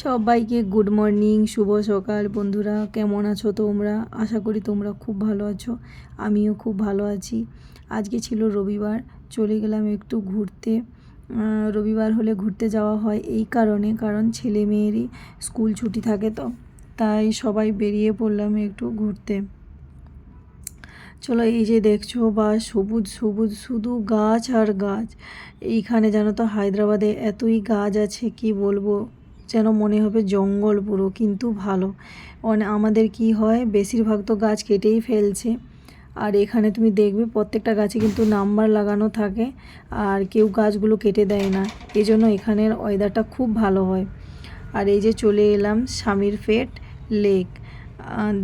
সবাইকে good morning শুভ সকাল বন্ধুরা, কেমন আছো তোমরা? আশা করি তোমরা খুব ভালো আছো, আমিও খুব ভালো আছি। আজকে ছিল রবিবার, চলে গেলাম একটু ঘুরতে। রবিবার হলে ঘুরতে যাওয়া হয় এই কারণে, কারণ ছেলে মেয়েরই স্কুল ছুটি থাকে তো, তাই সবাই বেরিয়ে পড়লাম একটু ঘুরতে। চলো এই যে দেখছ, বা সবুজ সবুজ, শুধু গাছ আর গাছ। এইখানে জানো তো হায়দ্রাবাদে এতই গাছ আছে, কি বলব? যেন মনে হবে জঙ্গল পুরো, কিন্তু ভালো। আমাদের কি হয়, বেশিরভাগ তো গাছ কেটেই ফেলছে। আর এখানে তুমি দেখবে প্রত্যেকটা গাছে কিন্তু নাম্বার লাগানো থাকে, আর কেউ গাছগুলো কেটে দেয় না। এই জন্য এখানের ওয়েদারটা খুব ভালো হয়। আর এই যে চলে এলাম স্বামীর ফেট লেক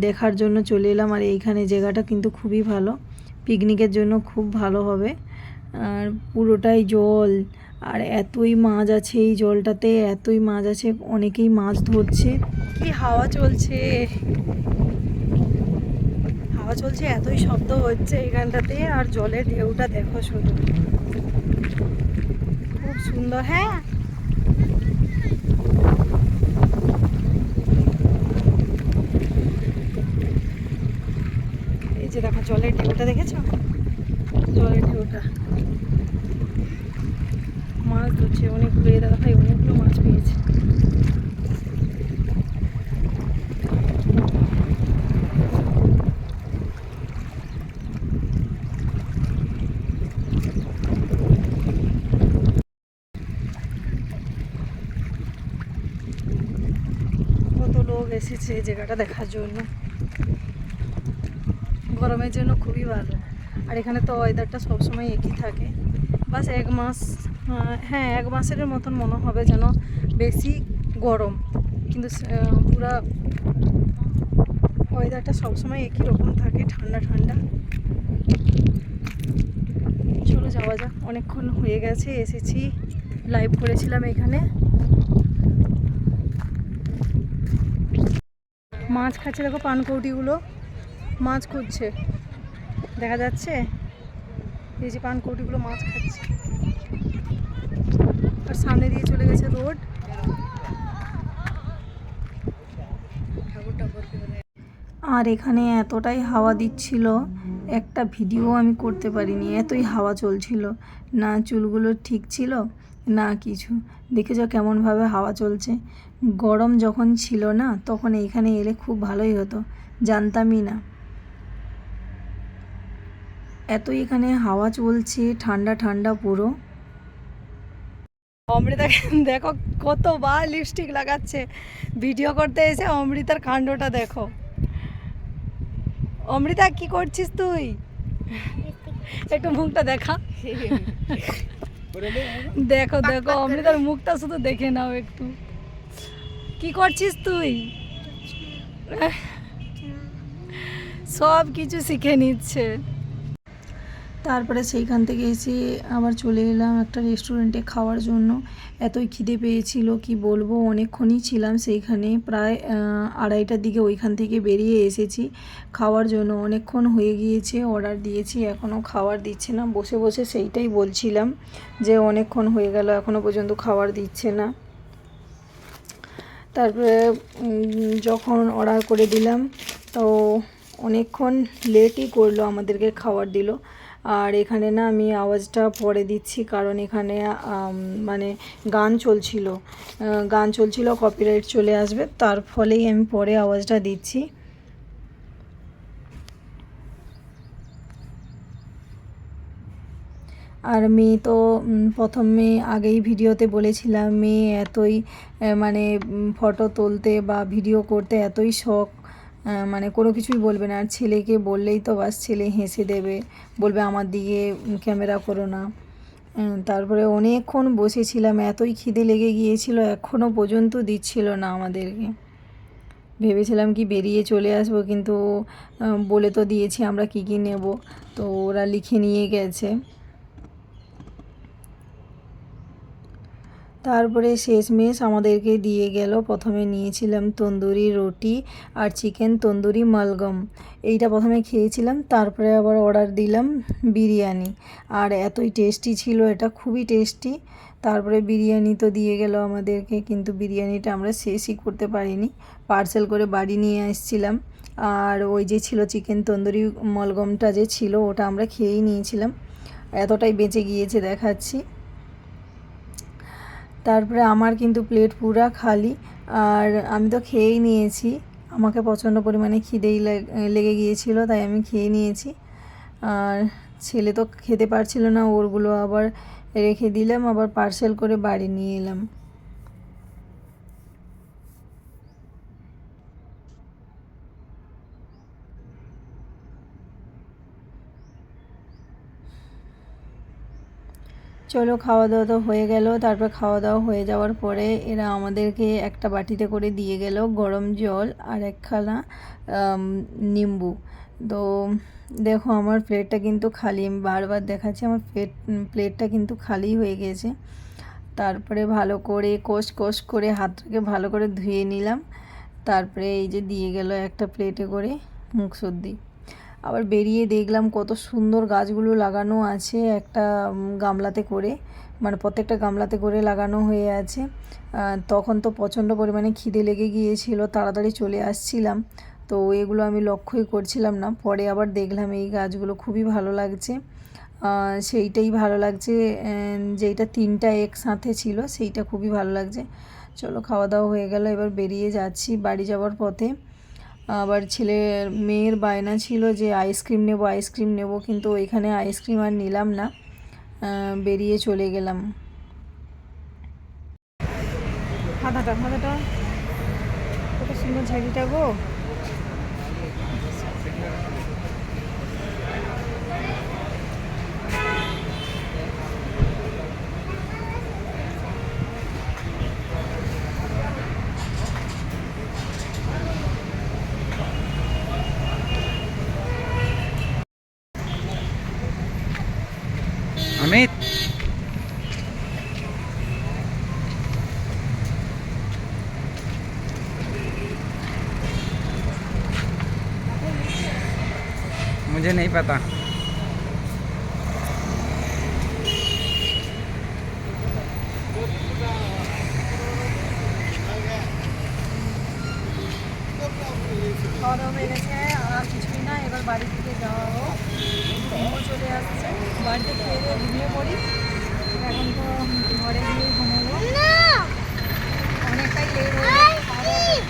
দেখার জন্য চলে এলাম, আর এইখানে জায়গাটা কিন্তু খুবই ভালো। পিকনিকের জন্য খুব ভালো হবে। আর পুরোটাই জল। আর এতই মাছ আছে এই জলটাতে, এতই মাছ আছে, অনেকেই মাছ ধরছে। কি হাওয়া চলছে? হাওয়া চলছে, এতই শব্দ হচ্ছে এখানটাতে, আর জলের ঢেউটা দেখো শুধু। খুব সুন্দর হ্যাঁ? এই যে দেখো, জলের ঢেউটা দেখেছ? জলের ঢেউটা মাছ ধরছে, অনেকগুলো, এ দাদা ভাই অনেকগুলো মাছ পেয়েছে। এসেছে এই জায়গাটা দেখার জন্য। গরমের জন্য খুবই ভালো। আর এখানে তো ওয়েদারটা সবসময় একই থাকে। বাস এক মাস হ্যাঁ এক মাসের মতন মনে হবে যেন বেশি গরম। কিন্তু পুরা ওয়েদারটা সবসময় একই রকম থাকে, ঠান্ডা ঠান্ডা। চলো যাওয়া যাক, অনেকক্ষণ হয়ে গেছে, এসেছি। লাইভ করেছিলাম এখানে। মাছ খাচ্ছে, দেখো পানকৌটিগুলো। মাছ খুঁজছে। দেখা যাচ্ছে? এই যে পানকৌটিগুলো মাছ খাচ্ছে। আর সামনে দিয়ে চলে গেছে রোড। আর এখানে এতটাই হাওয়া দিচ্ছিল, একটা ভিডিও আমি করতে পারিনি, এতই হাওয়া চলছিল। না চুলগুলো ঠিক ছিল, না কিছু। দেখেছ কেমনভাবে হাওয়া চলছে? গরম যখন ছিল না, তখন এইখানে এলে খুব ভালোই হতো, জানতামই না। এত এখানে হাওয়া চলছে, ঠান্ডা ঠান্ডা পুরো। অমৃতা দেখো কতবার লিপস্টিক লাগাচ্ছে। ভিডিও করতে এসে অমৃতার কাণ্ডটা দেখো। অমৃতা, কি করছিস তুই? একটু মুখটা দেখা। দেখো দেখো, অমৃতার মুখটা শুধু দেখে নাও একটু। কি করছিস তুই? সব কিছু শিখে নিচ্ছে। তারপরে সেইখান থেকে এসে আবার চলে এলাম একটা রেস্টুরেন্টে খাওয়ার জন্য। এতই খিদে পেয়েছিল, কি বলব? অনেকক্ষণই ছিলাম সেইখানে। প্রায় আড়াইটার দিকে ওইখান থেকে বেরিয়ে এসেছি খাওয়ার জন্য। অনেকক্ষণ হয়ে গিয়েছে অর্ডার দিয়েছি এখনও খাবার দিচ্ছে না। বসে বসে সেইটাই বলছিলাম যে অনেকক্ষণ হয়ে গেল এখনও পর্যন্ত খাবার দিচ্ছে না। তারপরে যখন অর্ডার করে দিলাম, তো অনেকক্ষণ লেটই করল আমাদেরকে খাবার দিল। আর এখানে না আমি আওয়াজটা পরে দিচ্ছি কারণ এখানে মানে গান চলছিল। গান চলছিল কপিরাইট চলে আসবে, তার ফলেই আমি পরে আওয়াজটা দিচ্ছি। আর মেয়ে তো প্রথমে আগেই ভিডিওতে বলেছিলাম, মেয়ে এতই মানে ফটো তুলতে বা ভিডিও করতে এতই শখ মানে কোনো কিছুই বলবে না। আর ছেলেকে বললেই তো বাস ছেলে হেসে দেবে, বলবে আমার দিকে ক্যামেরা করো না। তারপরে অনেকক্ষণ বসেছিলাম, এতই খিদে লেগে গিয়েছিল এখনও পর্যন্ত দিচ্ছিল না আমাদেরকে। ভেবেছিলাম কি বেরিয়ে চলে আসব, কিন্তু বলে তো দিয়েছি আমরা কি কি নেব। তো ওরা লিখে নিয়ে গেছে। তারপরে শেষমেশ আমাদেরকে দিয়ে গেল। প্রথমে নিয়েছিলাম তন্দুরি রুটি আর চিকেন তন্দুরি মালগম। এইটা প্রথমে খেয়েছিলাম, তারপরে আবার অর্ডার দিলাম বিরিয়ানি। আর এতই টেস্টি ছিল, এটা খুবই টেস্টি তারপরে বিরিয়ানি তো দিয়ে গেল আমাদেরকে, কিন্তু বিরিয়ানিটা আমরা শেষই করতে পারিনি। পার্সেল করে বাড়ি নিয়ে এসেছিলাম আর ওই যে ছিল চিকেন তন্দুরি মলগমটা যে ছিল, ওটা আমরা খেয়েই নিয়েছিলাম। এতটাই বেঁচে গিয়েছে দেখাচ্ছি। তারপরে আমার কিন্তু প্লেট পুরা খালি, আর আমি তো খেয়েই নিয়েছি। আমাকে প্রচণ্ড পরিমাণে খিদেই লেগ- গিয়েছিল, তাই আমি খেয়ে নিয়েছি। আর ছেলে তো খেতে পারছিল না, ওরগুলো আবার রেখে দিলাম, আবার পার্সেল করে বাড়ি নিয়ে এলাম। চলো খাওয়া দাওয়া তো হয়ে গেল। তারপর খাওয়া দাওয়া হয়ে যাওয়ার পরে এরা আমাদেরকে একটা বাটিতে করে দিয়ে গেল গরম জল আর একখানা নিম্বু। তো দেখো আমার প্লেটটা কিন্তু খালি বারবার দেখাচ্ছি, আমার প্লেট, প্লেটটা কিন্তু খালি হয়ে গেছে। তারপরে ভালো করে কষ কষ করে হাতটাকে ভালো করে ধুয়ে নিলাম। তারপরে এই যে দিয়ে গেল একটা প্লেটে করে মুখ সর্দি আবার বেরিয়ে দেখলাম কত সুন্দর গাছগুলো লাগানো আছে একটা গামলাতে করে। মানে প্রত্যেকটা গামলাতে করে লাগানো হয়ে আছে। তখন তো প্রচণ্ড পরিমাণে খিদে লেগে গিয়েছিল, তাড়াতাড়ি চলে আসছিলাম। তো এগুলো আমি লক্ষ্যই করছিলাম না। পরে আবার দেখলাম এই গাছগুলো খুবই ভালো লাগছে। সেইটাই ভালো লাগছে যেইটা তিনটা একসাথে ছিল, সেইটা খুবই ভালো লাগছে। চলো, খাওয়া দাওয়া হয়ে গেল, এবার বেরিয়ে যাচ্ছি বাড়ি যাওয়ার পথে। আবার ছেলের মেয়ের বায়না ছিল যে আইসক্রিম নেব আইসক্রিম নেব, কিন্তু ওইখানে আইসক্রিম আর নিলাম না। বেরিয়ে চলে গেলাম। হাতাটা হাতাটা কত সুন্দর ঝাড়িটা গো। मुझे नहीं पता খাওয়া দাওয়া হয়ে গেছে আর কিছুই না এবার বাড়ি থেকে যাওয়া হোক ঘুমো চলে আসছে বাড়িতে খেয়ে দিয়ে ঘুমিয়ে পড়ি এখন তো ঘরে গিয়ে ঘুমোবো অনেকটাই লেট হয়ে